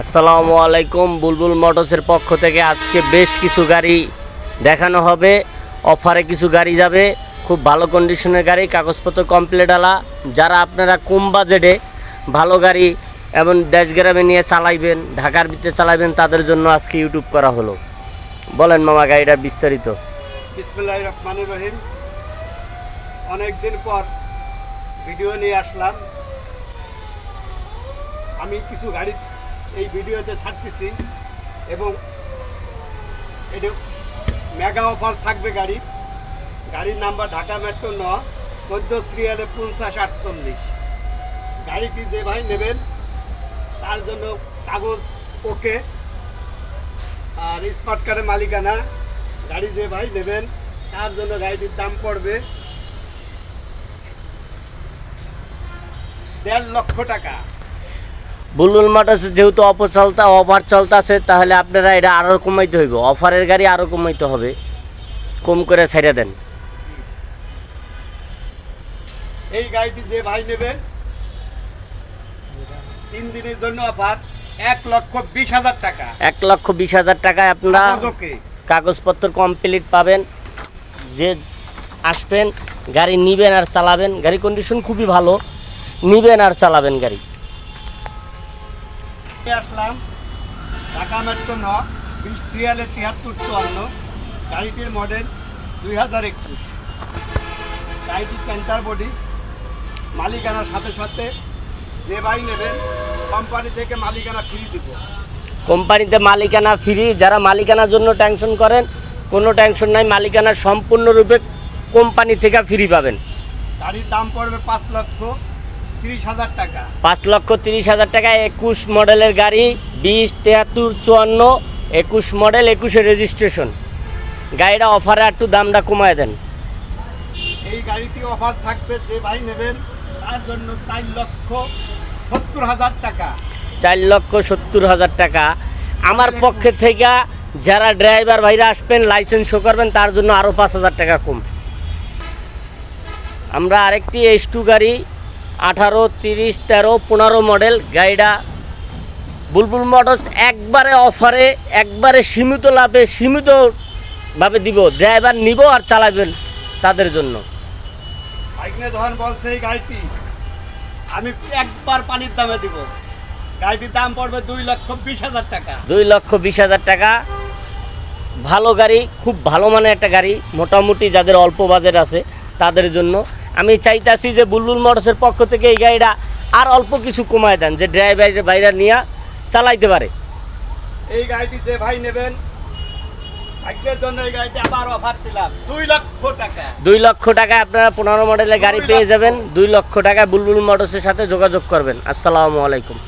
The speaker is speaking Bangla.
আসসালামু আলাইকুম, বুলবুল মোটরসের পক্ষ থেকে আজকে বেশ কিছু গাড়ি দেখানো হবে। অফারে কিছু গাড়ি যাবে, খুব ভালো কন্ডিশনের গাড়ি, কাগজপত্র কমপ্লিট আলা। যারা আপনারা কম বাজেটে ভালো গাড়ি এবং দেশগ্রামে নিয়ে চালাইবেন, ঢাকার ভিতরে চালাইবেন, তাদের জন্য আজকে ইউটিউব করা হলো। বলেন মামা, গাড়িটা বিস্তারিত। অনেকদিন পর ভিডিও নিয়ে আসলাম। আমি কিছু গাড়ি এই ভিডিওতে ছাড়তেছি এবং এটা মেগা অফার থাকবে গাড়ি। গাড়ির নাম্বার ঢাকা মেট্রো ন, চোদ্দ সিরিয়ালে পঞ্চাশ আটচল্লিশ। গাড়িটি যে ভাই নেবেন, তার জন্য কাগজ ওকে, আর স্মার্ট কার্ডের মালিকানা। গাড়ি যে ভাই নেবেন, তার জন্য গাড়িটির দাম পড়বে দেড় লক্ষ টাকা। বুলবুল মোটরস যেহেতু অপচলতা অফার চলতেছে তাহলে আপনারা এটা আরও কমাইতে হইব। অফারের গাড়ি আরও কমাইতে হবে। কম করে ছেড়ে দেন। এই গাড়িটি যে ভাই নেবেন তিন দিনের জন্য অফার এক লক্ষ বিশ হাজার টাকা। এক লক্ষ বিশ হাজার টাকায় আপনারা কাগজপত্র কমপ্লিট পাবেন। যে আসবেন গাড়ি নিবেন আর চালাবেন। গাড়ি কন্ডিশন খুবই ভালো। নিবেন আর চালাবেন গাড়ি। আসলাম। ঢাকা মেট্রো ন বিশ তিয়াত্তর চুয়ান্ন। গাড়িটির মডেল দুই হাজার একুশ। গাড়িটি সেন্টার বডি মালিকানার সাথে সাথে যে ভাই নেবেন কোম্পানি থেকে মালিকানা ফ্রি দিব। কোম্পানিতে মালিকানা ফ্রি যারা মালিকানার জন্য টেনশন করেন কোনো টেনশন নাই মালিকানা সম্পূর্ণরূপে কোম্পানি থেকে ফ্রি পাবেন। গাড়ির দাম পড়বে পাঁচ লক্ষ। টাকা। পাঁচ লক্ষ তিরিশ হাজার টাকা একুশ মডেলের গাড়ি বিশ তেহাত্তর চুয়ান্ন একুশ মডেল একুশে রেজিস্ট্রেশন গাড়িটা অফারে একটু দামটা কমায় দেন। এই গাড়িটি অফার থাকবে যে ভাই নেবেন তার জন্য চার লক্ষ সত্তর হাজার টাকা। চার লক্ষ সত্তর হাজার টাকা। আমার পক্ষে থেকে যারা ড্রাইভার ভাইরা আসবেন লাইসেন্স শো করবেন তার জন্য আরও পাঁচ হাজার টাকা কম। আমরা আরেকটি এইচ টু গাড়ি আঠারো তিরিশ তেরো পনেরো মডেল গাড়িটা বুলবুল মোটরস একবারে অফারে একবারে সীমিত লাভে সীমিতভাবে দিব। ড্রাইভার নিব আর চালাবেন তাদের জন্য। যখন বলছে এই গাড়িটি আমি একবার পানির দামে দিব। গাড়িটির দাম পড়বে দুই লক্ষ বিশ হাজার টাকা। দুই লক্ষ বিশ হাজার টাকা। ভালো গাড়ি খুব ভালো মানের একটা গাড়ি। মোটামুটি যাদের অল্প বাজেট আছে তাদের জন্য। আমি চাইতাছি যে বুলবুল মোটরসের পক্ষ থেকে এই গাড়িটা আর অল্প কিছু কমায় দেন যে ড্রাইভারের বাইরা নিয়ে চালাইতে পারে। এই গাড়িটি যে ভাই নেবেন দুই লক্ষ টাকা। আপনারা পনেরো মডেলের গাড়ি পেয়ে যাবেন। দুই লক্ষ টাকায় বুলবুল মোটরসের সাথে যোগাযোগ করবেন। আসসালামু আলাইকুম।